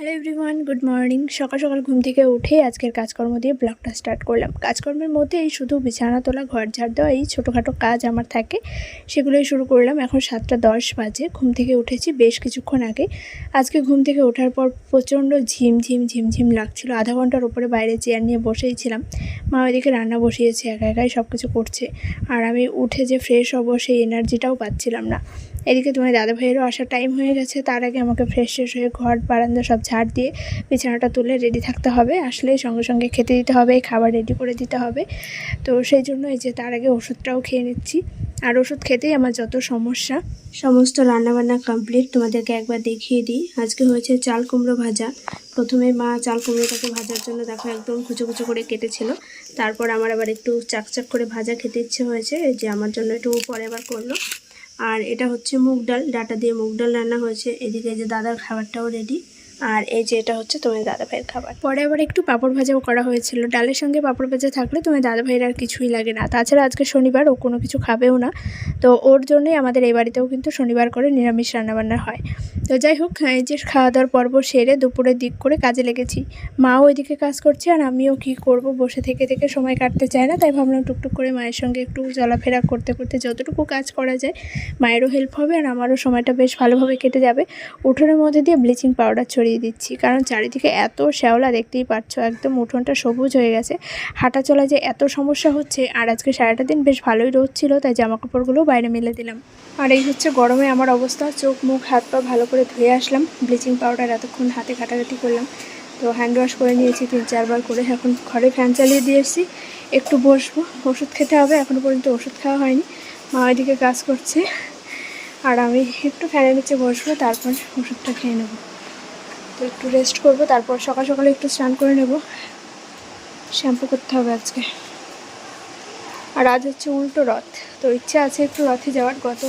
Hello everyone, good morning. সকাল সকাল ঘুম থেকে উঠে আজকের কাজকর্ম দিয়ে ব্লগটা স্টার্ট করলাম। কাজকর্মের মধ্যে এই শুধু বিছানা তোলা, ঘর ঝাড় দেওয়া, এই ছোটোখাটো কাজ আমার থাকে, সেগুলোই শুরু করলাম। এখন সাতটা দশ বাজে, ঘুম থেকে উঠেছি বেশ কিছুক্ষণ আগে। আজকে ঘুম থেকে ওঠার পর প্রচণ্ড ঝিমঝিম ঝিমঝিম লাগছিল। আধা ঘণ্টার উপরে বাইরে চেয়ার নিয়ে বসেই ছিলাম। মা ওইদিকে রান্না বসিয়েছে, একা একাই সব কিছু করছে। আর আমি উঠে যে ফ্রেশ হব সেই এনার্জিটাও পাচ্ছিলাম না। এদিকে তোমার দাদা ভাইয়েরও আসার টাইম হয়ে গেছে। তার আগে আমাকে ফ্রেশ ফ্রেশ হয়ে ঘর, বারান্দা সব ঝাড় দিয়ে বিছানাটা তুলে রেডি থাকতে হবে। আসলে সঙ্গে সঙ্গে খেতে দিতে হবে, খাবার রেডি করে দিতে হবে। তো সেই জন্য এই যে তার আগে ওষুধটাও খেয়ে নিচ্ছি। আর ওষুধ খেতেই আমার যত সমস্যা, সমস্ত রান্নাবান্না কমপ্লিট তোমাদেরকে একবার দেখিয়ে দিই। আজকে হয়েছে চাল কুমড়ো ভাজা। প্রথমে মা চাল কুমড়োটাকে ভাজার জন্য দেখো একদম কুচো কুচো করে কেটেছিল। তারপর আমার আবার একটু চাকচাক করে ভাজা খেতে ইচ্ছে হয়েছে। যে আমার জন্য একটু পরে আবার করল। আর এটা হচ্ছে মুগ ডাল, ডাটা দিয়ে মুগ ডাল রান্না হয়েছে। এদিকে যে দাদার খাবারটাও রেডি আর এই যে এটা হচ্ছে তোমার দাদা ভাইয়ের খাবার। পরে আবার একটু পাঁপড় ভাজাও করা হয়েছিল। ডালের সঙ্গে পাঁপড় ভাজা থাকলে তোমার দাদা ভাইয়ের আর কিছুই লাগে না। তাছাড়া আজকে শনিবার, ও কোনো কিছু খাবেও না। তো ওর জন্যই আমাদের এই বাড়িতেও কিন্তু শনিবার করে নিরামিষ রান্নাবান্না হয়। তো যাই হোক এই যে খাওয়া দাওয়ার পর্ব সেরে দুপুরের দিক করে কাজে লেগেছি। মাও ওইদিকে কাজ করছে আর আমিও কি করব, বসে থেকে থেকে সময় কাটতে চায় না। তাই ভাবলাম টুকটুক করে মায়ের সঙ্গে একটু চলাফেরা করতে করতে যতটুকু কাজ করা যায়, মায়েরও হেল্প হবে আর আমারও সময়টা বেশ ভালোভাবে কেটে যাবে। উঠোনের মধ্যে দিয়ে ব্লিচিং পাউডার ছড়িয়ে দিচ্ছি। কারণ চারিদিকে এত শ্যাওলা দেখতেই পাচ্ছ, একদম উঠোনটা সবুজ হয়ে গেছে। হাঁটা চলা যে এত সমস্যা হচ্ছে, আর আজকে সারাটা দিন বেশ ভালোই রোদ ছিল, তাই জামা কাপড়গুলো বাইরে মেলে দিলাম। আর এই হচ্ছে গরমে আমার অবস্থা, চোখ, মুখ, হাত, পা ভালো করে ধুয়ে আসলাম। ব্লিচিং পাউডার এতক্ষণ হাতে ঘাটাঘাটি করলাম। তো হ্যান্ড ওয়াশ করে নিয়েছি তিন, চারবার করে। এখন ঘরে ফ্যান চালিয়ে দিয়ে এসেছি। একটু বসবো। ওষুধ খেতে হবে এখনও পর্যন্ত ওষুধ খাওয়া হয়নি। মা ওইদিকে কাজ করছে। আর আমি একটু ফ্যানের নিচে বসবো, তারপর ওষুধটা খেয়ে নেব। তো একটু রেস্ট করব, তারপর সকাল সকালে একটু স্নান করে নেব। শ্যাম্পু করতে হবে আজকে। আর আজ হচ্ছে উল্টো রথ, তো ইচ্ছা আছে একটু রথে যাওয়ার। গত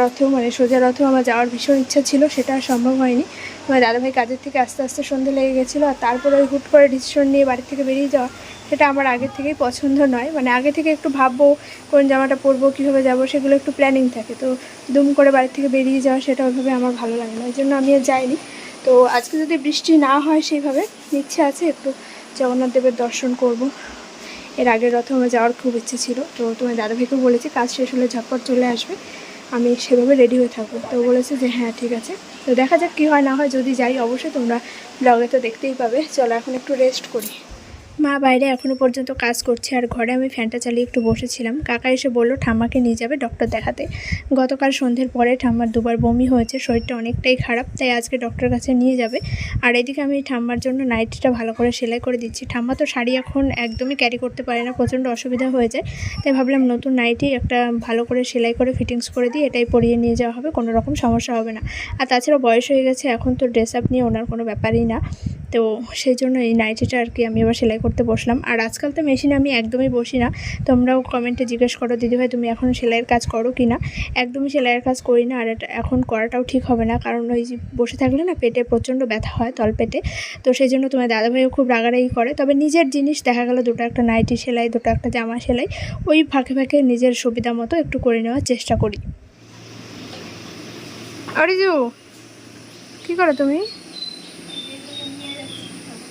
রথেও মানে সোজা রথেও আমার যাওয়ার ভীষণ ইচ্ছা ছিল, সেটা আর সম্ভব হয়নি। আমার দাদাভাই কাজের থেকে আস্তে আস্তে সন্ধে লেগে গেছিল, আর তারপরে ওই হুট করে ডিসিশন নিয়ে বাড়ি থেকে বেরিয়ে যাওয়া, সেটা আমার আগের থেকেই পছন্দ নয়। মানে আগে থেকে একটু ভাববো, কোন জামাটা পরবো, কীভাবে যাব, সেগুলো একটু প্ল্যানিং থাকে। তো দুম করে বাড়ি থেকে বেরিয়ে যাওয়া, সেটা ওইভাবে আমার ভালো লাগে না। ওই জন্য আমি আর যাইনি। তো আজকে যদি বৃষ্টি না হয় সেইভাবে, ইচ্ছে আছে একটু জগন্নাথ দেবের দর্শন করব। এর আগের রথে আমার যাওয়ার খুব ইচ্ছে ছিল। তো তোমার দাদাভাইকে বলেছি, কাজ শেষ হলে ঝটপট চলে আসবে। আমি সেভাবে রেডি হয়ে থাকব। তো বলেছে যে হ্যাঁ ঠিক আছে। তো দেখা যাক কী হয়, না হয় যদি যাই, অবশ্যই তোমরা ব্লগে তো দেখতেই পাবে। চলো, এখন একটু রেস্ট করি। মা বাইরে এখনও পর্যন্ত কাজ করছে আর ঘরে আমি ফ্যানটা চালিয়ে একটু বসেছিলাম। কাকা এসে বলল, ঠাম্মাকে নিয়ে যাবে ডক্টর দেখাতে। গতকাল সন্ধ্যের পরে ঠাম্মার দুবার বমি হয়েছে, শরীরটা অনেকটাই খারাপ, তাই আজকে ডক্টর কাছে নিয়ে যাবে। আর এদিকে আমি ঠাম্মার জন্য নাইটিটা ভালো করে সেলাই করে দিচ্ছি। ঠাম্মা তো শাড়ি এখন একদমই ক্যারি করতে পারে না, প্রচণ্ড অসুবিধা হয়ে যায়, তাই ভাবলাম নতুন নাইটি একটা ভালো করে সেলাই করে ফিটিংস করে দিই এটাই পরিয়ে নিয়ে যাওয়া হবে, কোনো রকম সমস্যা হবে না। আর তাছাড়া বয়স হয়ে গেছে, এখন তো ড্রেস আপ নিয়ে ওনার কোনো ব্যাপারই না। তো সেই জন্য এই নাইটিটা আর কি আমি আবার সেলাই করতে বসলাম। আর আজকাল তো মেশিনে আমি একদমই বসি না। তোমরাও কমেন্টে জিজ্ঞেস করো দিদিভাই তুমি এখন সেলাইয়ের কাজ করো কি না? একদমই সেলাইয়ের কাজ করি না, আর এখন করাটাও ঠিক হবে না। কারণ ওই যে বসে থাকলে না পেটে প্রচণ্ড ব্যথা হয় তলপেটে। তো সেই জন্য তোমার দাদাভাইও খুব রাগারাগি করে। তবে নিজের জিনিস দেখা গেলো দুটো একটা নাইটি সেলাই, দুটো একটা জামা সেলাই। ওই ফাঁকে ফাঁকে নিজের সুবিধা মতো একটু করে নেওয়ার চেষ্টা করি। অরিজু কী করো তুমি?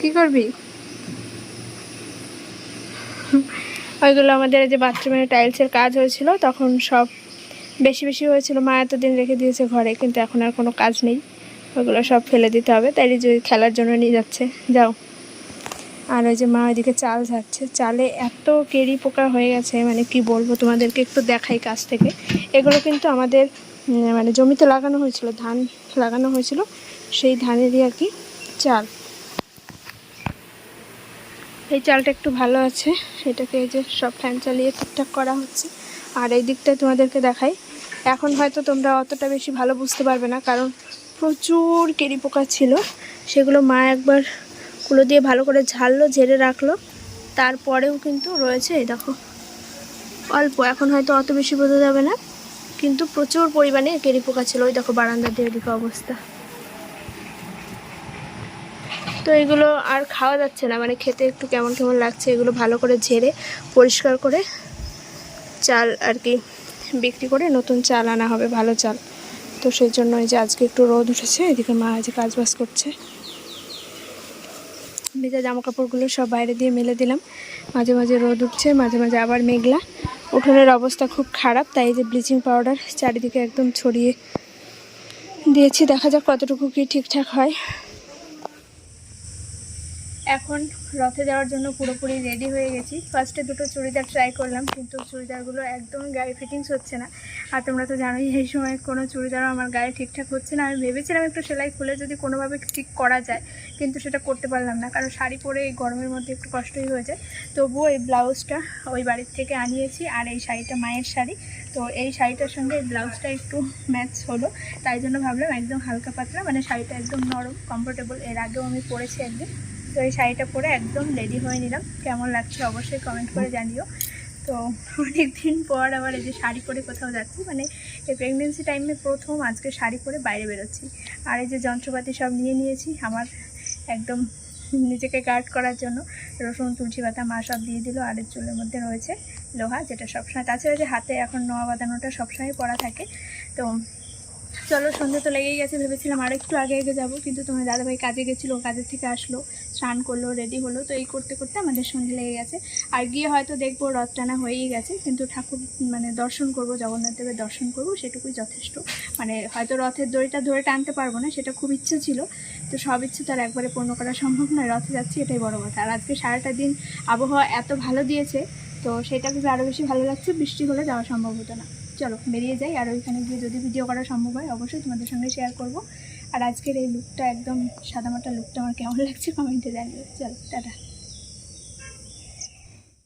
কি করবি? ওইগুলো আমাদের যে বাথরুমের টাইলসের কাজ হয়েছিল, তখন সব বেশি বেশি হয়েছিল। মা এতদিন রেখে দিয়েছে ঘরে, কিন্তু এখন আর কোনো কাজ নেই। ওইগুলো সব ফেলে দিতে হবে। তাই যে খেলার জন্য নিয়ে যাচ্ছে। যাও। আর ওই যে মা ওইদিকে চাল যাচ্ছে চালে এত কেরি পোকা হয়ে গেছে মানে কি বলব তোমাদেরকে একটু দেখাই কাছ থেকে। এগুলো কিন্তু আমাদের মানে জমিতে লাগানো হয়েছিল, ধান লাগানো হয়েছিল। সেই ধানেরই আর কি চাল। এই চালটা একটু ভালো আছে। এটাকে এই যে সব ফ্যান চালিয়ে ঠিকঠাক করা হচ্ছে। আর এই দিকটায় তোমাদেরকে দেখাই। এখন হয়তো তোমরা অতটা বেশি ভালো বুঝতে পারবে না, কারণ প্রচুর কেরি পোকা ছিল। সেগুলো মা একবার কুলো দিয়ে ভালো করে ঝাড়লো, ঝেড়ে রাখল। তারপরেও কিন্তু রয়েছে, এই দেখো। অল্প, এখন হয়তো অত বেশি বোঝা যাবে না। কিন্তু প্রচুর পরিমাণে কেরি পোকা ছিল। ওই দেখো বারান্দার দিয়ে অবস্থা। তো এগুলো আর খাওয়া যাচ্ছে না। মানে খেতে একটু কেমন কেমন লাগছে এগুলো ভালো করে ঝেড়ে, পরিষ্কার করে চাল আর কি বিক্রি করে নতুন চাল আনা হবে, ভালো চাল। তো সেই জন্য এই যে আজকে একটু রোদ উঠেছে, এদিকে মা আজ কাজ বাজ করছে। ভেজা জামা কাপড়গুলো সব বাইরে দিয়ে মেলে দিলাম। মাঝে মাঝে রোদ উঠছে, মাঝে মাঝে আবার মেঘলা। উঠোনের অবস্থা খুব খারাপ, তাই যে ব্লিচিং পাউডার চারিদিকে একদম ছড়িয়ে দিয়েছি। দেখা যাক কতটুকু কি ঠিকঠাক হয়। এখন রথে যাওয়ার জন্য পুরোপুরি রেডি হয়ে গেছি। ফার্স্টে দুটো চুড়িদার ট্রাই করলাম, কিন্তু চুড়িদারগুলো একদম গায়ে ফিটিংস হচ্ছে না। আর তোমরা তো জানোই, এই সময় কোনো চুড়িদারও আমার গায়ে ঠিকঠাক হচ্ছে না। আমি ভেবেছিলাম একটু সেলাই খুলে যদি কোনোভাবে ঠিক করা যায়, কিন্তু সেটা করতে পারলাম না। কারণ শাড়ি পরে এই গরমের মধ্যে একটু কষ্টই হয়ে যায়। তবুও এই ব্লাউজটা ওই বাড়ির থেকে আনিয়েছি, আর এই শাড়িটা মায়ের শাড়ি। তো এই শাড়িটার সঙ্গে এই ব্লাউজটা একটু ম্যাচ হলো। তাই জন্য ভাবলাম একদম হালকা পাতলা মানে শাড়িটা একদম নরম কমফোর্টেবল এর আগেও আমি পরেছি একদিন। তো এই শাড়িটা পরে একদম রেডি হয়ে নিলাম। কেমন লাগছে অবশ্যই কমেন্ট করে জানিও। তো অনেক দিন পর আবার এই যে শাড়ি পরে কোথাও যাচ্ছি মানে এই প্রেগনেন্সি টাইমে প্রথম আজকে শাড়ি পরে বাইরে বেরোচ্ছি। আর এই যে যন্ত্রপাতি সব নিয়ে নিয়েছি আমার একদম নিজেকে গার্ড করার জন্য। রসুন, তুলসী পাতা মা সব দিয়ে দিল, আর চুলের মধ্যে রয়েছে লোহা, যেটা সবসময়, তাছাড়া যে হাতে এখন নোয়া বাঁধানোটা সবসময় পরা থাকে। তো চলো সন্ধে তো লেগেই গেছে, ভেবেছিলাম আর একটু আগে আগে যাব, কিন্তু তোমার দাদাভাই কাজে গেছিল, কাজের থেকে আসলো, স্নান করল রেডি হলো, তো এই করতে করতে আমাদের সন্ধে লেগে গেছে। আর গিয়ে হয়তো দেখব রথ টানা হয়েই গেছে, কিন্তু ঠাকুর মানে দর্শন করব, জগন্নাথ দেবের দর্শন করব, সেটুকুই যথেষ্ট। মানে হয়তো রথের দড়িটা ধরে টানতে পারব না, সেটা খুব ইচ্ছে ছিল, তো সব ইচ্ছে তো আর একবারে পূর্ণ করা সম্ভব নয়, রথে যাচ্ছি, এটাই বড় কথা। আর আজকে সারাটা দিন আবহাওয়া এত ভালো দিয়েছে, তো সেটা ভেবে আরও বেশি ভালো লাগছে, বৃষ্টি হলে যাওয়া সম্ভব হতো না। চলো, বেরিয়ে যাই আর ওইখানে গিয়ে যদি ভিডিও করা সম্ভব হয়, অবশ্যই তোমাদের সঙ্গে শেয়ার করব। আর আজকের এই লুকটা একদম সাদামাটা লুকটা আমার কেমন লাগছে কমেন্টে জানিও। চলো, টাটা।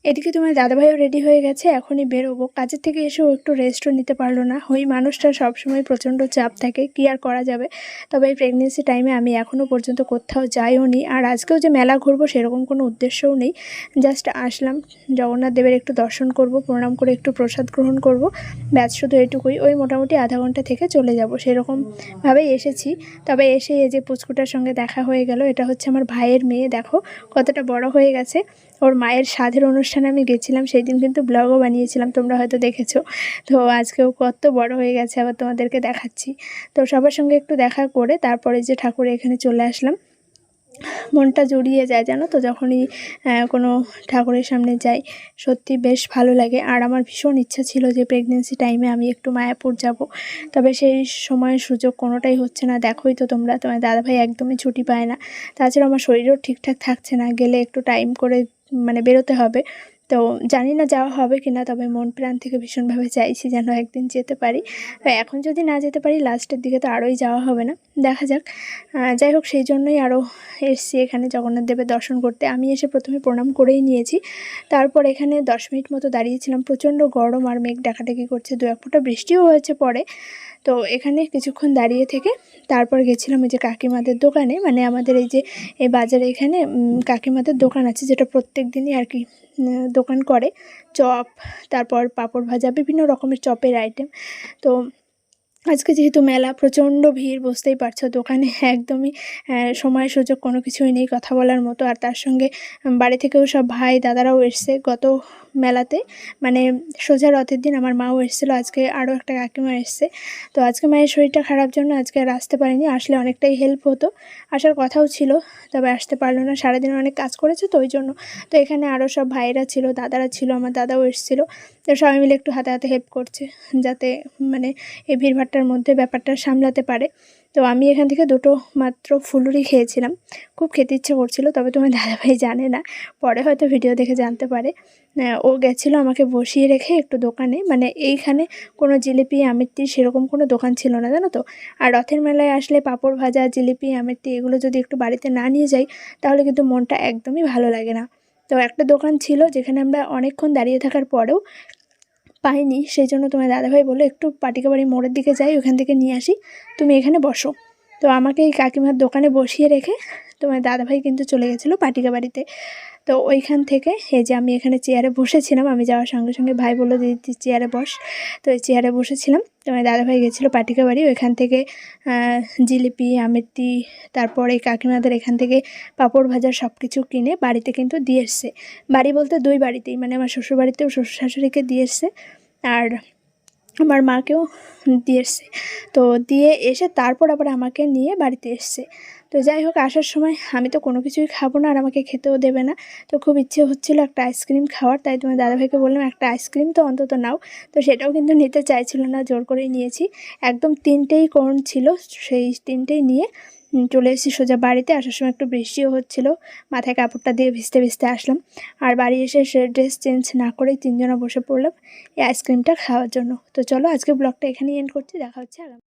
এদিকে তোমার দাদাভাইও রেডি হয়ে গেছে, এখনই বেরোবো। কাজের থেকে এসেও একটু রেস্টও নিতে পারল না। ওই মানুষটার সবসময় প্রচণ্ড চাপ থাকে, কি আর করা যাবে? তবে এই প্রেগনেন্সি টাইমে আমি এখনও পর্যন্ত কোথাও যাইও নি। আর আজকেও যে মেলা ঘুরবো সেরকম কোনো উদ্দেশ্যও নেই। জাস্ট আসলাম, জগন্নাথ দেবের একটু দর্শন করব, প্রণাম করে একটু প্রসাদ গ্রহণ করব। ব্যাস, শুধু এটুকুই। ওই মোটামুটি আধা ঘণ্টা থেকে চলে যাব সেরকমভাবেই এসেছি। তবে এসে এই যে পুচকুটার সঙ্গে দেখা হয়ে গেল, এটা হচ্ছে আমার ভাইয়ের মেয়ে। দেখো, কতটা বড় হয়ে গেছে। ওর মায়ের সাধের অনুষ্ঠানে আমি গেছিলাম সেই দিন কিন্তু ব্লগও বানিয়েছিলাম, তোমরা হয়তো দেখেছ। তো আজকেও কত বড় হয়ে গেছে, আবার তোমাদেরকে দেখাচ্ছি। তো সবার সঙ্গে একটু দেখা করে তারপরে যে ঠাকুরে এখানে চলে আসলাম, মনটা জুড়িয়ে যায়, জানো তো? যখনই কোনো ঠাকুরের সামনে যাই, সত্যি বেশ ভালো লাগে। আর আমার ভীষণ ইচ্ছা ছিল যে প্রেগনেন্সি টাইমে আমি একটু মায়াপুর যাব, তবে সেই সময় সুযোগ কোনোটাই হচ্ছে না। দেখোই তো তোমরা, তোমার দাদাভাই একদমই ছুটি পায় না। তাছাড়া আমার শরীরও ঠিকঠাক থাকছে না, গেলে একটু টাইম করে মানে বেরোতে হবে। তো জানি না যাওয়া হবে কি না তবে মন প্রাণ থেকে ভীষণভাবে চাইছি যেন একদিন যেতে পারি। এখন যদি না যেতে পারি, লাস্টের দিকে তো আরোই যাওয়া হবে না, দেখা যাক। যাই হোক, সেই জন্যই আরও এসছি এখানে জগন্নাথ দেবের দর্শন করতে। আমি এসে প্রথমে প্রণাম করেই নিয়েছি। তারপর এখানে দশ মিনিট মতো দাঁড়িয়েছিলাম, প্রচণ্ড গরম আর মেঘ ডাকাডাকি করছে, দু এক ফোঁটা বৃষ্টিও হয়েছে পরে। তো এখানে কিছুক্ষণ দাঁড়িয়ে থেকে তারপর গেছিলাম এই যে কাকিমাদের দোকানে মানে আমাদের এই যে এই বাজারে এখানে কাকিমাদের দোকান আছে, যেটা প্রত্যেক দিনই আর কি দোকান করে চপ তারপর পাঁপড় ভাজা বিভিন্ন রকমের চপের আইটেম তো আজকে যেহেতু মেলা, প্রচণ্ড ভিড়, বুঝতেই পারছ, দোকানে একদমই সময় সুযোগ কোনো কিছুই নেই কথা বলার মতো। আর তার সঙ্গে বাড়ি থেকেও সব ভাই দাদারাও এসছে গত মেলাতে। মানে সোজা রথের দিন আমার মাও এসেছিল, আজকে আরও একটা কাকিমা এসছে। তো আজকে মায়ের শরীরটা খারাপ জন্য আজকে আর আসতে পারিনি, আসলে অনেকটাই হেল্প হতো। আসার কথাও ছিল, তবে আসতে পারল না, সারাদিন অনেক কাজ করেছে তো ওই জন্য। তো এখানে আরও সব ভাইয়েরা ছিল, দাদারা ছিল, আমার দাদাও এসেছিল। তো সবাই মিলে একটু হাতে হাতে হেল্প করছে, যাতে মানে এই ভিড়ভাট্টার মধ্যে ব্যাপারটা সামলাতে পারে। তো আমি এখান থেকে দুটো মাত্র ফুলুরি খেয়েছিলাম। খুব খেতে ইচ্ছে করছিল, তবে তোমার দাদাভাই জানে না। পরে হয়তো ভিডিও দেখে জানতে পারে। ও গেছিল আমাকে বসিয়ে রেখে একটু দোকানে। মানে এইখানে কোনো জিলিপি, আমিরটি সেরকম কোনো দোকান ছিল না, জানো তো? আর রথের মেলায় আসলে পাঁপড় ভাজা, জিলিপি, আমিরটি এগুলো যদি একটু বাড়িতে না নিয়ে যাই, তাহলে কিন্তু মনটা একদমই ভালো লাগে না। তো একটা দোকান ছিল যেখানে আমরা অনেকক্ষণ দাঁড়িয়ে থাকার পরেও পাইনি সেই জন্য তোমার দাদাভাই বলল, একটু পাটিকা বাড়ি মোড়ের দিকে যাই, ওখান থেকে নিয়ে আসি, তুমি এখানে বসো। তো আমাকে এই কাকিমার দোকানে বসিয়ে রেখে তোমার দাদাভাই কিন্তু চলে গেছিল পাটিকা বাড়িতে। তো ওইখান থেকে এই যে আমি এখানে চেয়ারে বসেছিলাম, আমি যাওয়ার সঙ্গে সঙ্গে ভাই বলল, দিদি চেয়ারে বস। তো এই চেয়ারে বসেছিলাম, তো তোমার দাদাভাই গেছিল পাটিকা বাড়ি। ওইখান থেকে জিলিপি, আমেরটি, তারপর কাকিমাদের এখান থেকে পাঁপড় ভাজার সব কিছু কিনে বাড়িতে কিন্তু দিয়ে এসছে। বাড়ি বলতে দুই বাড়িতেই মানে আমার শ্বশুর বাড়িতেও শ্বশুর শাশুড়িকে দিয়ে এসছে আর আমার মাকেও দিয়ে এসছে। তো দিয়ে এসে তারপর আবার আমাকে নিয়ে বাড়িতে এসছে। তো যাই হোক, আসার সময় আমি তো কোনো কিছুই খাব না আর আমাকে খেতেও দেবে না। তো খুব ইচ্ছে হচ্ছিল একটা আইসক্রিম খাওয়ার, তাই তোমার দাদাভাইকে বললাম, একটা আইসক্রিম তো অন্তত নাও। তো সেটাও কিন্তু নিতে চাইছিল না, জোর করেই নিয়েছি। একদম তিনটেই কোন ছিল, সেই তিনটেই নিয়ে চলে এসেছি সোজা বাড়িতে। আসার সময় একটু বৃষ্টিও হচ্ছিল, মাথায় কাপড়টা দিয়ে ভিজতে ভিজতে আসলাম। আর বাড়ি এসে সে ড্রেস চেঞ্জ না করেই তিনজনা বসে পড়লাম এই আইসক্রিমটা খাওয়ার জন্য। তো চলো আজকে ব্লগটা এখানেই এন্ড করছি, দেখা হচ্ছে আগামী